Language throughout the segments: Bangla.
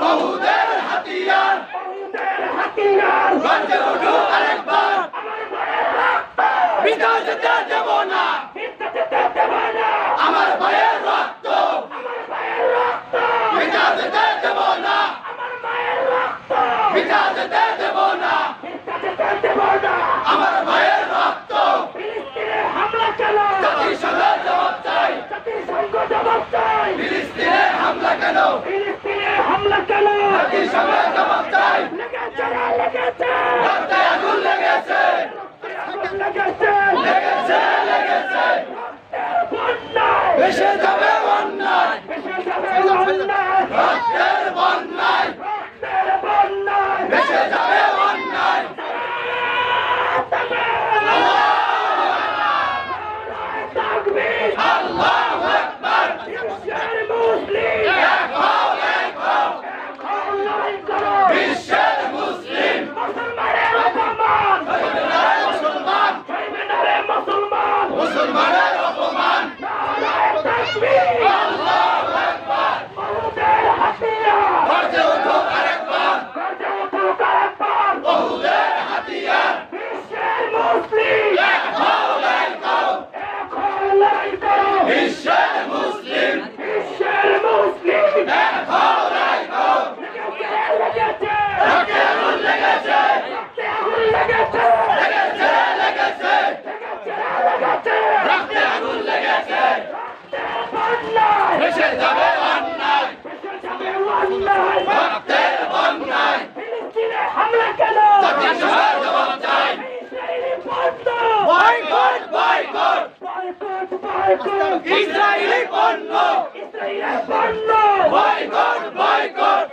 বহুদের হাতিয়ার। বহুদের হাতিয়ার। গর্জে উঠো আরেকবার। আমার মায়ের রক্ত বিদায় যেতে দেব না। Richard! ইসরায়েলি পণ্য। ইসরায়েলি পণ্য বয়কট বয়কট।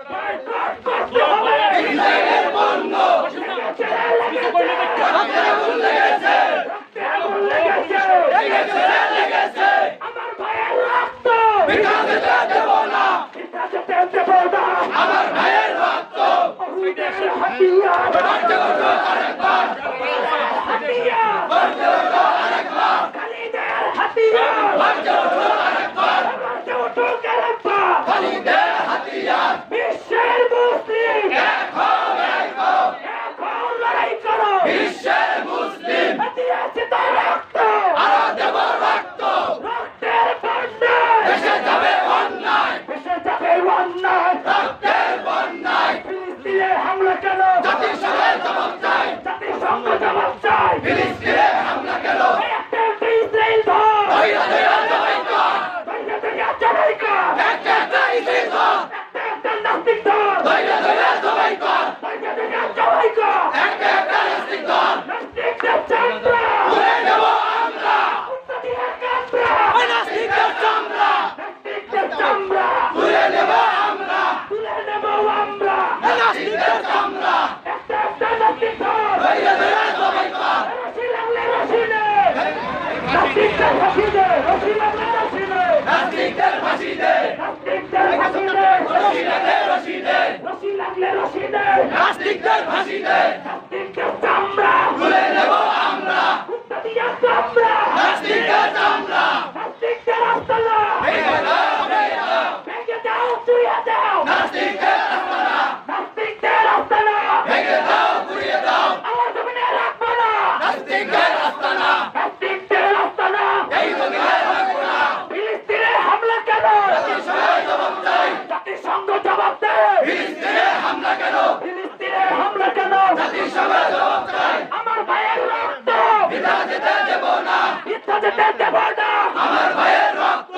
ইসরায়েলের পণ্য। আগুন লেগেছে আগুন লেগেছে লেগেছে লেগেছে আমার ভাইয়ের রক্ত। বিকাশ দেব না বিকাশ দেব না আমার ভাইয়ের রক্ত। বিদেশে হাতিয়ার আরেকবার Amen. দেব না আমার ভাইয়ের রক্ত।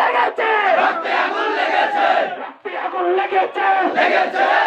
লেগেছে। রক্তে আগুন লেগেছে। রক্তে আগুন লেগেছে। লেগেছে।